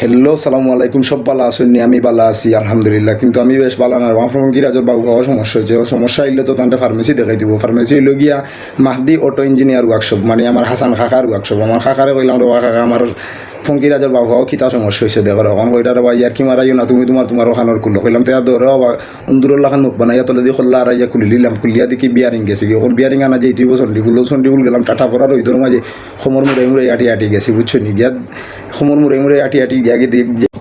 Hello সালামু আলাইকুম, সব ভালো আসেননি আমি ভালো আছি, আলহামদুলিল্লাহ। কিন্তু আমি বেশ ভালো না আমার ফোন গিরাজর বাবু, বাবা, সমস্যা হয়েছে। সমস্যা হইলে তো তান্তে ফার্মেসি দেখাই দিব। ফার্মেসি হইল গিয়া মাহদি অটো ইঞ্জিনিয়ার ওয়ার্কশপ মানে আমার হাসান খাকার ওয়ার্কশপ আমার খাকারে কইলাম রে কাকা, আমার ফঙ্কিরাজর বাবু, বাবা, কিতা সমস্যা হয়েছে দেখো এখন কইটা রে ভাই আর কি মারাইও না? তুমি তোমার তোমার ওখানোর খুললো কইলাম, তে ধরো বা অন্দুরুল্লাহ খান মুখ বানাইয়া তলে দিয়ে খোল্লা, আর ইয়া খুলি লিলাম। খুলিয়া দেখি বিয়ারিং গেছি ওখন বিয়ারিং আনা যেই তুই চণ্ডীফুল চণ্ডীফুল গেলাম, টাটা পড়ার ওই ধর মাঝে সমর মুড়ে মুড়ে আটি আটি গেছি, বুঝছ নি? গিয়া সমর মুড়ে মুড়ে আটি আটি যে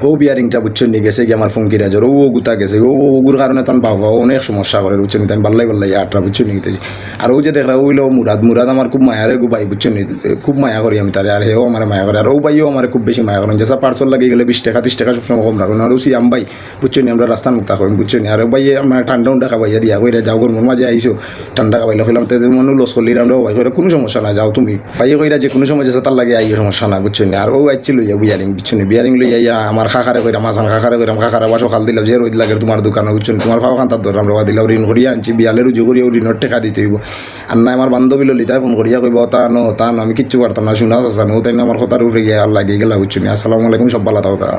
ও বিয়ারিংটা বুঝছ নি গেছে কি আমার ফঙ্কি রাজর ও গুতা গেছে ও ওগুর কারণে তার বাবা অনেক সমস্যা করে বুঝছ নি আমি বাল্লাই বাল্লাই আটটা বুঝছ নি গেতেছি আর ও যে দেখলা ওইলো মুরাদ মুরাদ আমার খুব মায়ারে গু ভাই বুঝছ নি খুব মায়া করি আমি তারে আর হেও আমার মায়া করে আর ও ভাইও আমার খুব বেশি মায়া করেন যেসা পার্সল লাগে গেলে বিশ টাকা ত্রিশ টাকা সবসময় কম রাখুন আর সিয়াম ভাই বুঝছ নি আমরা রাস্তার মুক্তা করেন বুঝছ নি আর ও ভাই আমার ঠান্ডা উন্ডা খাবাইয়া দিয়া কইরা যাও গোর মাঝে আইসো ঠান্ডা খাবাইলে কইলাম তে মনে লস করলি আমরা ভাই কইরা কোনো সমস্যা না যাও তুমি ভাই কইরা যে কোনো সময় যেসা তার লাগে আইও সমস্যা না বুঝছ নি আর ও আইছিল ইয়া বিয়ারিং বুঝছ নি বিয়ারিং লইয়া আমার খাখারে কইরা মাসান খাখারে কইরাম খাখারে বাসো, খাল দিলাম, যে রোদ লাগে তোমার দোকানে উঠছেন তোমার ফাও খান তার ধর আমরা দিলাম, ঋণ করিয়া আনছি, বিয়ালে রুজু করিয়া ঋণের টেকা দিতে হইব। আর না আমার বান্ধবী ললিতাই ফোন করিয়া কইব তা নো, তা আমি কিচ্ছু পারতাম না, শোনা জানো তাই না আমার কথার উপরে গিয়ে আর লাগিয়ে গেলা উঠছি আসসালামু আলাইকুম, সব ভালো থাকা